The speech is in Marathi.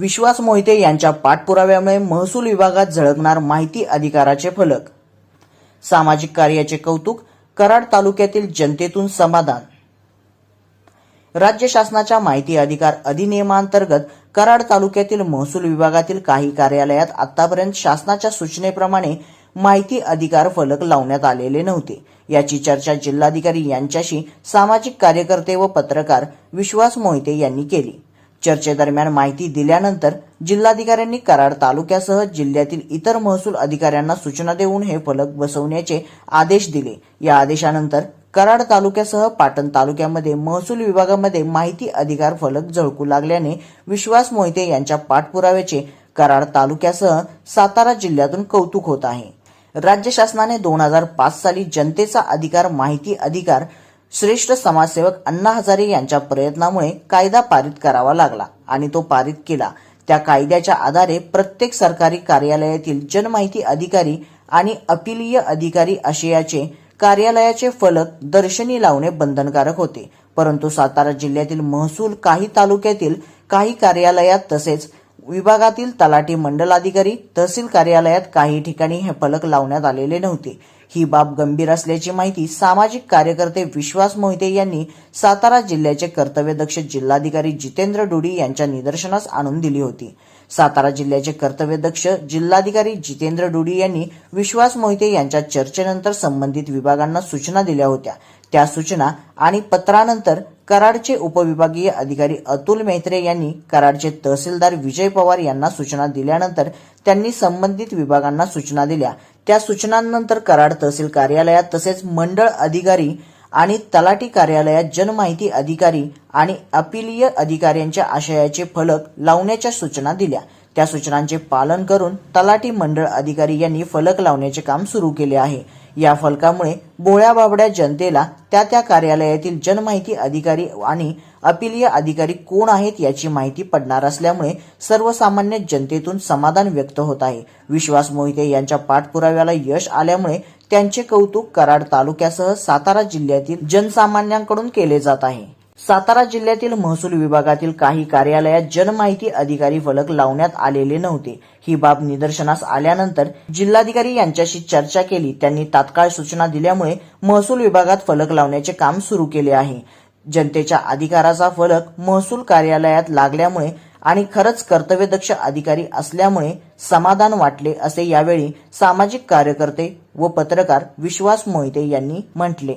विश्वास मोहिते यांच्या पाठपुराव्यामुळे महसूल विभागात झळकणार माहिती अधिकाराचे फलक. सामाजिक कार्याचे कौतुक कराड तालुक्यातील जनतेतून समाधान. राज्य शासनाच्या माहिती अधिकार अधिनियमांतर्गत कराड तालुक्यातील महसूल विभागातील काही कार्यालयात आतापर्यंत शासनाच्या सूचनेप्रमाणे माहिती अधिकार फलक लावण्यात आलेले नव्हते. याची चर्चा जिल्हाधिकारी यांच्याशी सामाजिक कार्यकर्ते व पत्रकार विश्वास मोहिते यांनी केली. चर्चेदरम्यान माहिती दिल्यानंतर जिल्हाधिकाऱ्यांनी कराड तालुक्यासह जिल्ह्यातील इतर महसूल अधिकाऱ्यांना सूचना देऊन हे फलक बसवण्याचे आदेश दिले. या आदेशानंतर कराड तालुक्यासह पाटण तालुक्यामध्ये महसूल विभागामध्ये माहिती अधिकार फलक झळकू लागल्याने विश्वास मोहिते यांच्या पाठपुराव्याचे कराड तालुक्यासह सातारा जिल्ह्यातून कौतुक होत आहे. राज्य शासनाने दोन हजार पाच साली जनतेचा अधिकार माहिती अधिकार श्रेष्ठ समाजसेवक अण्णा हजारे यांच्या प्रयत्नामुळे कायदा पारित करावा लागला आणि तो पारित केला. त्या कायद्याच्या आधारे प्रत्येक सरकारी कार्यालयातील जनमाहिती अधिकारी आणि अपिलीय अधिकारी आशयाचे कार्यालयाचे फलक दर्शनी लावणे बंधनकारक होते. परंतु सातारा जिल्ह्यातील महसूल काही तालुक्यातील काही कार्यालयात तसेच विभागातील तलाठी मंडलाधिकारी तहसील कार्यालयात काही ठिकाणी हे फलक लावण्यात आलेले नव्हते. ही बाब गंभीर असल्याची माहिती सामाजिक कार्यकर्ते विश्वास मोहिते यांनी सातारा जिल्ह्याचे कर्तव्यदक्ष जिल्हाधिकारी जितेंद्र डुडी यांच्या निदर्शनास आणून दिली होती. सातारा जिल्ह्याचे कर्तव्यदक्ष जिल्हाधिकारी जितेंद्र डुडी यांनी विश्वास मोहिते यांच्या चर्चेनंतर संबंधित विभागांना सूचना दिल्या होत्या. त्या सूचना आणि पत्रानंतर कराडचे उपविभागीय अधिकारी अतुल मेहत्रे यांनी कराडचे तहसीलदार विजय पवार यांना सूचना दिल्यानंतर त्यांनी संबंधित विभागांना सूचना दिल्या. त्या सूचनांनंतर कराड तहसील कार्यालयात तसेच मंडळ अधिकारी आणि तलाटी कार्यालयात जनमाहिती अधिकारी आणि अपिलीय अधिकाऱ्यांच्या आशयाचे फलक लावण्याच्या सूचना दिल्या. त्या सूचनांचे पालन करून तलाठी मंडळ अधिकारी यांनी फलक लावण्याचे काम सुरू केले आहे. या फलकामुळे बोळ्या बाबड्या जनतेला त्या त्या कार्यालयातील जनमाहिती अधिकारी आणि अपिलीय अधिकारी कोण आहेत याची माहिती पडणार असल्यामुळे सर्वसामान्य जनतेतून समाधान व्यक्त होत आहे. विश्वास मोहिते यांच्या पाठपुराव्याला यश आल्यामुळे त्यांचे कौतुक कराड तालुक्यासह सातारा जिल्ह्यातील जनसामान्यांकडून केले जात आहे. सातारा जिल्ह्यातील महसूल विभागातील काही कार्यालयात जनमाहिती अधिकारी फलक लावण्यात आलेले नव्हते. ही बाब निदर्शनास आल्यानंतर जिल्हाधिकारी यांच्याशी चर्चा केली. त्यांनी तात्काळ सूचना दिल्यामुळे महसूल विभागात फलक लावण्याचे काम सुरू केले आहे. जनतेच्या अधिकाराचा फलक महसूल कार्यालयात लागल्यामुळे आणि खरंच कर्तव्यदक्ष अधिकारी असल्यामुळे समाधान वाटले असे यावेळी सामाजिक कार्यकर्ते व पत्रकार विश्वास मोहिते यांनी म्हटले.